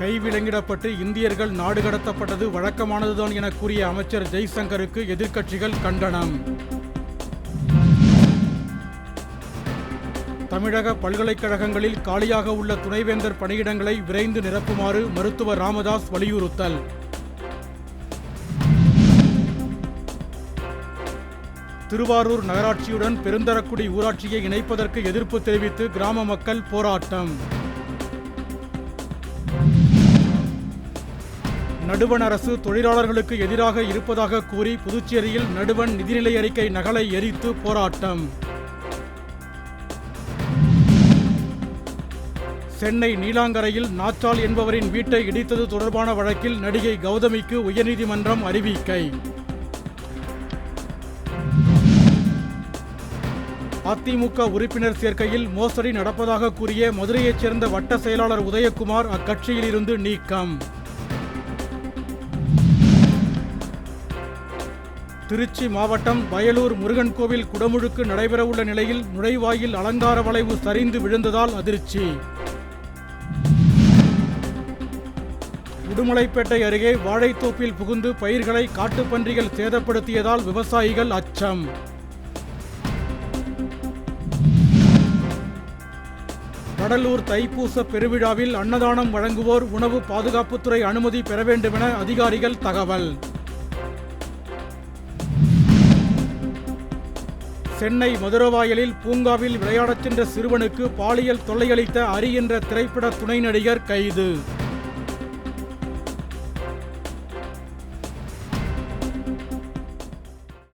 கைவிலங்கிடப்பட்டு இந்தியர்கள் நாடு கடத்தப்பட்டது வழக்கமானதுதான் என கூறிய அமைச்சர் ஜெய்சங்கருக்கு எதிர்க்கட்சிகள் கண்டனம். தமிழக பல்கலைக்கழகங்களில் காலியாக உள்ள துணைவேந்தர் பணியிடங்களை விரைந்து நிரப்புமாறு மருத்துவர் ராமதாஸ் வலியுறுத்தல். திருவாரூர் நகராட்சியுடன் பெருந்தரக்குடி ஊராட்சியை இணைப்பதற்கு எதிர்ப்பு தெரிவித்து கிராம மக்கள் போராட்டம். நடுவண் அரசு தொழிலாளர்களுக்கு எதிராக இருப்பதாக கூறி புதுச்சேரியில் நடுவண் நிதிநிலை அறிக்கை நகலை எரித்து போராட்டம். சென்னை நீலாங்கரையில் நாச்சால் என்பவரின் வீட்டை இடித்தது தொடர்பான வழக்கில் நடிகை கௌதமிக்கு உயர்நீதிமன்றம் அறிவிக்கை. அதிமுக உறுப்பினர் சேர்க்கையில் மோசடி நடப்பதாக கூறிய மதுரையைச் சேர்ந்த வட்ட செயலாளர் உதயகுமார் அக்கட்சியில் இருந்து நீக்கம். திருச்சி மாவட்டம் வயலூர் முருகன் கோவில் குடமுழுக்கு நடைபெறவுள்ள நிலையில் நுழைவாயில் அலங்கார வளைவு சரிந்து விழுந்ததால் அதிர்ச்சி. உடுமலைப்பேட்டை அருகே வாழைத்தோப்பில் புகுந்து பயிர்களை காட்டுப்பன்றிகள் சேதப்படுத்தியதால் விவசாயிகள் அச்சம். கடலூர் தைப்பூச பெருவிழாவில் அன்னதானம் வழங்குவோர் உணவு பாதுகாப்புத்துறை அனுமதி பெற வேண்டுமென அதிகாரிகள் தகவல். சென்னை மதுரவாயலில் பூங்காவில் விளையாடச் சென்ற சிறுவனுக்கு பாலியல் தொல்லையளித்த அரி என்ற திரைப்பட துணை நடிகர் கைது.